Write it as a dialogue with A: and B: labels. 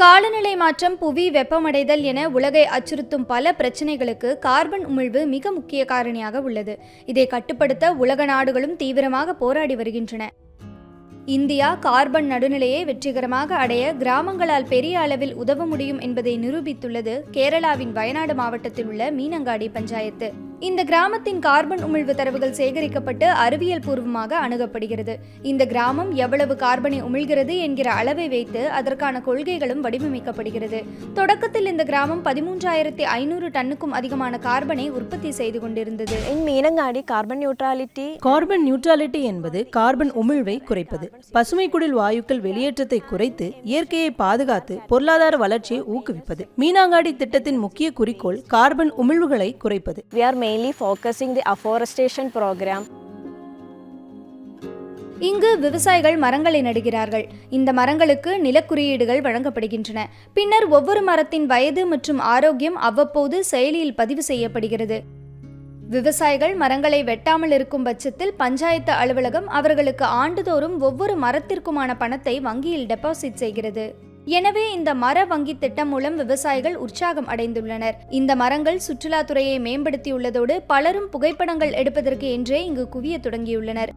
A: காலநிலை மாற்றம் புவி வெப்பமடைதல் என உலகை அச்சுறுத்தும் பல பிரச்சனைகளுக்கு கார்பன் உமிழ்வு மிக முக்கிய காரணியாக உள்ளது. இதை கட்டுப்படுத்த உலக நாடுகளும் தீவிரமாக போராடி வருகின்றன. இந்தியா கார்பன் நடுநிலையை வெற்றிகரமாக அடைய கிராமங்களால் பெரிய அளவில் உதவ முடியும் என்பதை நிரூபித்துள்ளது கேரளாவின் வயநாடு மாவட்டத்தில் உள்ள மீனங்காடி பஞ்சாயத்து. இந்த கிராமத்தின் கார்பன் உமிழ்வு தரவுகள் சேகரிக்கப்பட்டு அறிவியல் பூர்வமாக அணுகப்படுகிறது. இந்த கிராமம் எவ்வளவு கார்பனை உமிழ்கிறது என்கிற அளவை வைத்து அதற்கான கொள்கைகளும் வடிவமைக்கப்படுகிறது. தொடக்கத்தில் இந்த கிராமம் பதிமூன்றாயிரத்தி ஐநூறு டன்னுக்கும் அதிகமான கார்பனை உற்பத்தி செய்து கொண்டிருந்தது.
B: In Meenangadi, carbon neutrality
C: carbon neutrality என்பது கார்பன் உமிழ்வை குறைப்பது. பசுமை குடில் வாயுக்கள் வெளியேற்றத்தை குறைத்து இயற்கையை பாதுகாத்து பொருளாதார வளர்ச்சியை ஊக்குவிப்பது. மீனாங்காடி திட்டத்தின் முக்கிய குறிக்கோள் கார்பன் உமிழ்வுகளை குறைப்பது.
B: We are mainly focusing the afforestation program.
A: இங்கு விவசாயிகள் மரங்களை நடுகிறார்கள். இந்த மரங்களுக்கு நிலக்குறியீடுகள் வழங்கப்படுகின்றன. பின்னர் ஒவ்வொரு மரத்தின் வயது மற்றும் ஆரோக்கியம் அவ்வப்போது செயலியில் பதிவு செய்யப்படுகிறது. விவசாயிகள் மரங்களை வெட்டாமல் இருக்கும் பட்சத்தில் பஞ்சாயத்து அலுவலகம் அவர்களுக்கு ஆண்டுதோறும் ஒவ்வொரு மரத்திற்குமான பணத்தை வங்கியில் டெபாசிட் செய்கிறது. எனவே இந்த மர வங்கி திட்டம் மூலம் விவசாயிகள் உற்சாகம் அடைந்துள்ளனர். இந்த மரங்கள் சுற்றுலாத்துறையை மேம்படுத்தியுள்ளதோடு பலரும் புகைப்படங்கள் எடுப்பதற்கு என்றே இங்கு குவிய தொடங்கியுள்ளனர்.